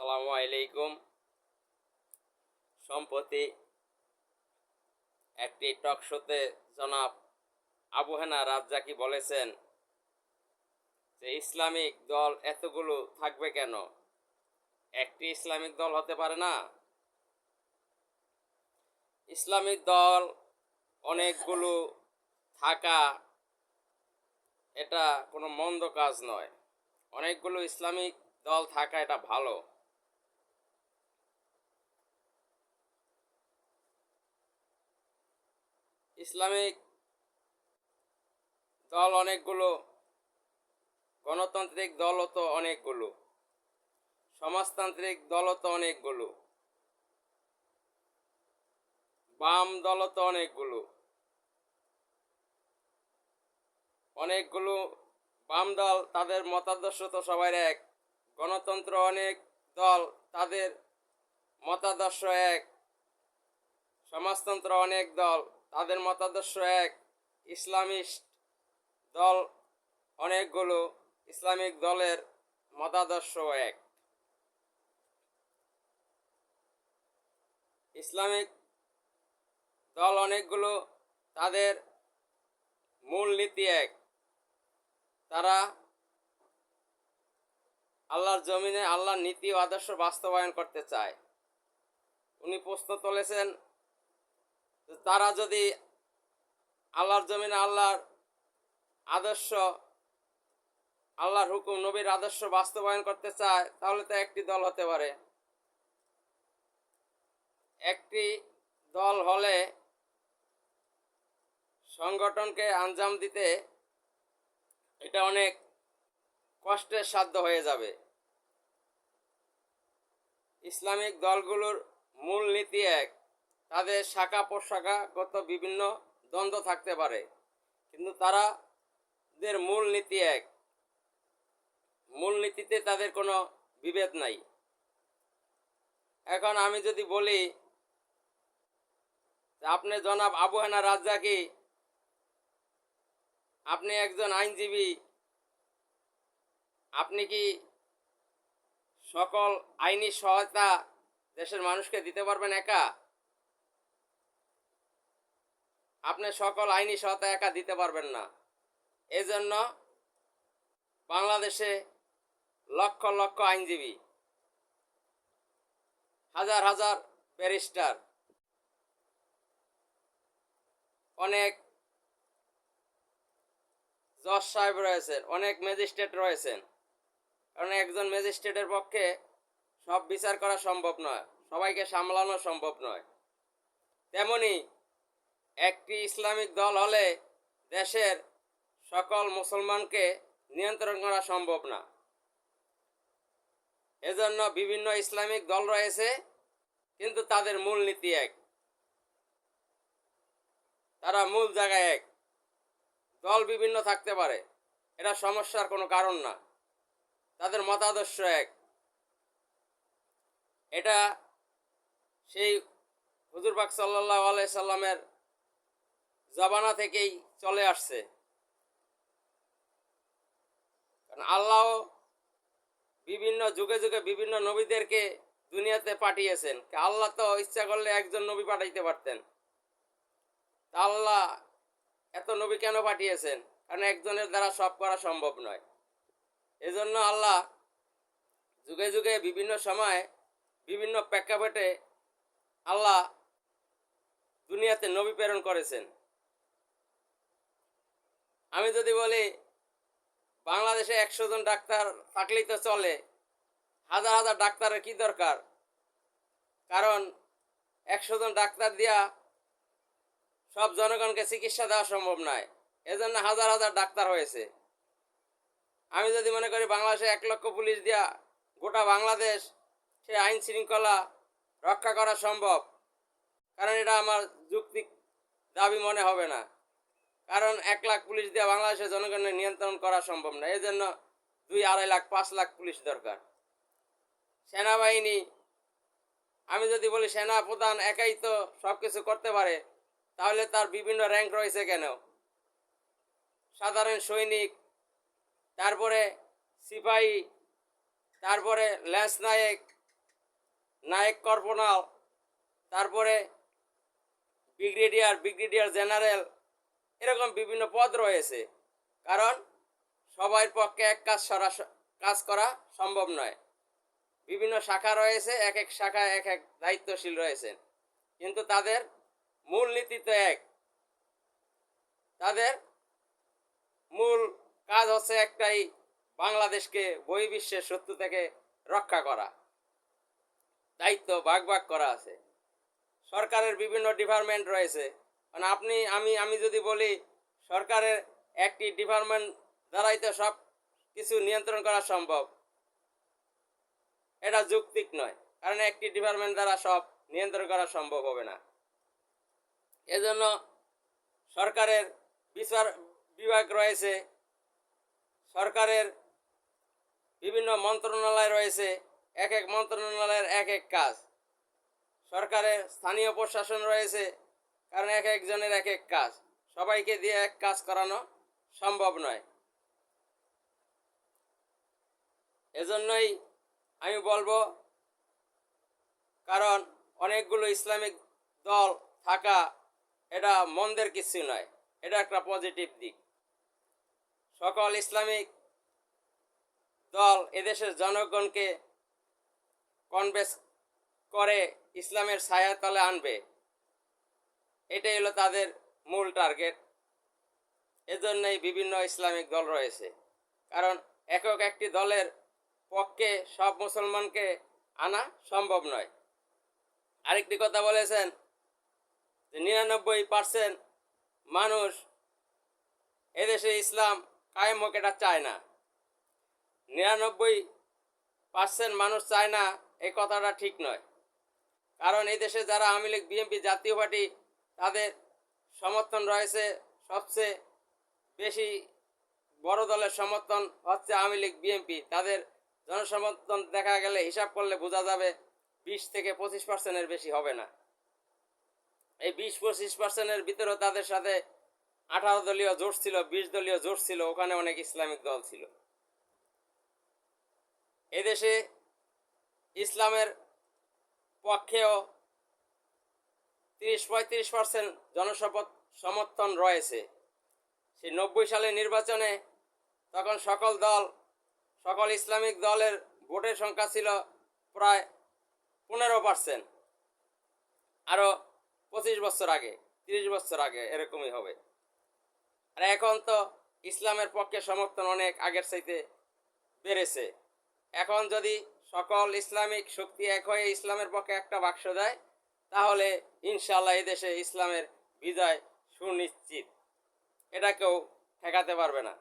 আসসালামু আলাইকুম সম্প্রতি একটি টক শোতে জনাব আবু হেনা রাজ্জাকি বলেছেন যে ইসলামিক দল এতগুলো থাকবে কেন? একটি ইসলামিক দল হতে পারে না। ইসলামিক দল অনেকগুলো থাকা এটা কোনো মন্দ কাজ নয়। অনেকগুলো ইসলামিক দল থাকা এটা ভালো। ইসলামিক দল অনেকগুলো, গণতান্ত্রিক দলও তো অনেকগুলো, সমাজতান্ত্রিক দলও তো অনেকগুলো, বাম দলও তো অনেকগুলো অনেকগুলো বাম দল তাদের মতাদর্শ তো সবার এক, গণতন্ত্র অনেক দল তাদের মতাদর্শ এক, সমাজতন্ত্র অনেক দল তাদের মতাদর্শ এক। ইসলামিস্ট দল অনেকগুলো ইসলামিক দলের মতাদর্শ এক। ইসলামিক দল অনেকগুলো তাদের মূল নীতি এক। তারা আল্লাহর জমিনে আল্লাহর নীতি ও আদর্শ বাস্তবায়ন করতে চায়। উনি প্রশ্ন তুলেছেন তারা যদি আল্লাহর জমিনে আল্লাহর আদর্শ, আল্লাহর হুকুম, নবীর আদর্শ বাস্তবায়ন করতে চায়, তাহলে তো একটি দল হতে পারে। একটি দল হলে সংগঠনকে আঞ্জাম দিতে এটা অনেক কষ্টের সাধ্য হয়ে যাবে। ইসলামিক দলগুলোর মূল নীতি এক। তাদের শাখা প্রশাখাগত বিভিন্ন দ্বন্দ্ব থাকতে পারে, কিন্তু তারা দের মূল নীতি এক। মূল নীতিতে তাদের কোনো বিভেদ নাই। এখন আমি যদি বলি আপনি জনাব আবু হেনা রাজ্জাকি, আপনি একজন আইনজীবী, আপনি কি সকল আইনি সহায়তা দেশের মানুষকে দিতে পারবেন একা? আপনি সকল আইনি সহায়তা একা দিতে পারবেন না। এজন্য বাংলাদেশে লক্ষ লক্ষ আইনজীবী, হাজার হাজার ব্যারিস্টার, অনেক জজ সাহেব রয়েছেন, অনেক ম্যাজিস্ট্রেট রয়েছেন। কারণ একজন ম্যাজিস্ট্রেটের পক্ষে সব বিচার করা সম্ভব নয়, সবাইকে সামলানো সম্ভব নয়। তেমনি একটি ইসলামিক দল হলে দেশের সকল মুসলমানকে নিয়ন্ত্রণ করা সম্ভব না। এজন্য বিভিন্ন ইসলামিক দল রয়েছে, কিন্তু তাদের মূল নীতি এক। তারা মূল জায়গায় এক। দল বিভিন্ন থাকতে পারে, এটা সমস্যার কোনো কারণ না। তাদের মতাদর্শ এক। এটা সেই হুজুর পাক সাল্লাহ আলাই সাল্লামের জবানা থেকেই চলে আসছে। আল্লাহ বিভিন্ন যুগে যুগে বিভিন্ন নবীদেরকে দুনিয়াতে পাঠিয়েছেন। আল্লাহ তো ইচ্ছা করলে একজন নবী পাঠাইতে পারতেন। আল্লাহ এত নবী কেন পাঠিয়েছেন? কারণ একজনের দ্বারা সব করা সম্ভব নয়। এজন্য আল্লাহ যুগে যুগে বিভিন্ন সময় বিভিন্ন প্রেক্ষাপটে আল্লাহ দুনিয়াতে নবী প্রেরণ করেছেন। আমি যদি বলি, বাংলাদেশে একশো জন ডাক্তার থাকলেই তো চলে। হাজার হাজার ডাক্তারের কি দরকার? কারণ একশো জন ডাক্তার দিয়া সব জনগণকে চিকিৎসা দেওয়া সম্ভব নয়। এজন্য হাজার হাজার ডাক্তার হয়েছে। আমি যদি মনে করি, বাংলাদেশে এক লক্ষ পুলিশ দিয়া গোটা বাংলাদেশ সে আইন শৃঙ্খলা রক্ষা করা সম্ভব, কারণ এটা আমার যুক্তি দাবি মনে হবে না। কারণ এক লাখ পুলিশ দিয়ে বাংলাদেশের জনগণের নিয়ন্ত্রণ করা সম্ভব না। এই জন্য দুই আড়াই লাখ, পাঁচ লাখ পুলিশ দরকার। সেনাবাহিনী, আমি যদি বলি সেনা প্রধান একাই তো সব কিছু করতে পারে, তাহলে তার বিভিন্ন র্যাঙ্ক রয়েছে কেন? সাধারণ সৈনিক, তারপরে সিপাহী, তারপরে ল্যান্স নায়ক নায়ক কর্পোনাল, তারপরে ব্রিগেডিয়ার ব্রিগেডিয়ার জেনারেল এরকম বিভিন্ন পদ রয়েছে। কারণ সবার পক্ষে এক কাজ সরা কাজ করা সম্ভব নয়। বিভিন্ন শাখা রয়েছে, এক এক শাখায় এক এক দায়িত্বশীল রয়েছেন। কিন্তু তাদের মূল নীতি তো এক। তাদের মূল কাজ হচ্ছে একটাই বাংলাদেশকে বহির্বিশ্বের শত্রু থেকে রক্ষা করা। দায়িত্ব ভাগ ভাগ করা আছে। সরকারের বিভিন্ন ডিপার্টমেন্ট রয়েছে। মানে আপনি, আমি আমি যদি বলি, সরকারের একটি ডিপার্টমেন্ট দ্বারাই তো সব কিছু নিয়ন্ত্রণ করা সম্ভব। এটা যৌক্তিক নয়, কারণ একটি ডিপার্টমেন্ট দ্বারা সব নিয়ন্ত্রণ করা সম্ভব হবে না। এজন্য সরকারের বিচার বিভাগ রয়েছে, সরকারের বিভিন্ন মন্ত্রণালয় রয়েছে, এক এক মন্ত্রণালয়ের এক এক কাজ। সরকারের স্থানীয় প্রশাসন রয়েছে কারণ এক একজনের এক এক কাজ। সবাইকে দিয়ে এক কাজ করানো সম্ভব নয়। এজন্যই আমি বলব, কারণ অনেকগুলো ইসলামিক দল থাকা এটা মন্দের কিছু নয়, এটা একটা পজিটিভ দিক। সকল ইসলামিক দল এদেশের জনগণকে কনভেস করে ইসলামের ছায়াতলে আনবে। এটাই হলো তাদের মূল টার্গেট এজন্যই বিভিন্ন ইসলামিক দল রয়েছে। কারণ একক একটি দলের পক্ষে সব মুসলমানকে আনা সম্ভব নয়। আরেকটি কথা বলেছেন নিরানব্বই পার্সেন্ট মানুষ এদেশে ইসলাম কায়েম হোক এটা চায় না। নিরানব্বই পার্সেন্ট মানুষ চায় না এই কথাটা ঠিক নয়। কারণ এই দেশে যারা আওয়ামী লীগ, বিএনপি, জাতীয় পার্টি তাদের সমর্থন রয়েছে। সবচেয়ে বেশি বড় দলের সমর্থন হচ্ছে আওয়ামী লীগ, বিএনপি। তাদের জনসমর্থন দেখা গেলে হিসাব করলে বোঝা যাবে বিশ থেকে পঁচিশ পার্সেন্টের বেশি হবে না। এই বিশ পঁচিশ পার্সেন্টের ভিতরেও তাদের সাথে আঠারো দলীয় জোট ছিল, বিশ দলীয় জোট ছিল, ওখানে অনেক ইসলামিক দল ছিল। এদেশে ইসলামের পক্ষেও তিরিশ পঁয়ত্রিশ পার্সেন্ট জনসপথ সমর্থন রয়েছে। সেই নব্বই সালের নির্বাচনে তখন সকল দল, সকল ইসলামিক দলের ভোটের সংখ্যা ছিল প্রায় পনেরো পার্সেন্ট। আরও পঁচিশ বছর আগে, তিরিশ বছর আগে এরকমই হবে। আর এখন তো ইসলামের পক্ষে সমর্থন অনেক আগের চাইতে বেড়েছে। এখন যদি সকল ইসলামিক শক্তি এক হয়ে ইসলামের পক্ষে একটা বাক্স দেয় তাহলে ইনশাল্লাহ দেশে ইসলামের বিজয় সুনিশ্চিত। এটা কেউ ঠেকাতে পারবে না।